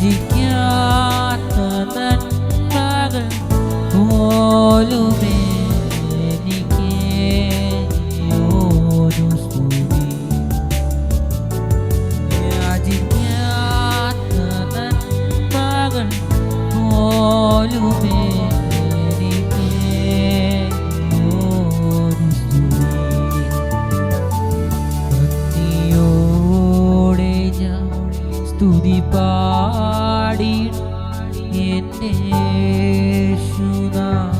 de que സ്തുതി പാടി എന്റെ യേശുനാഥ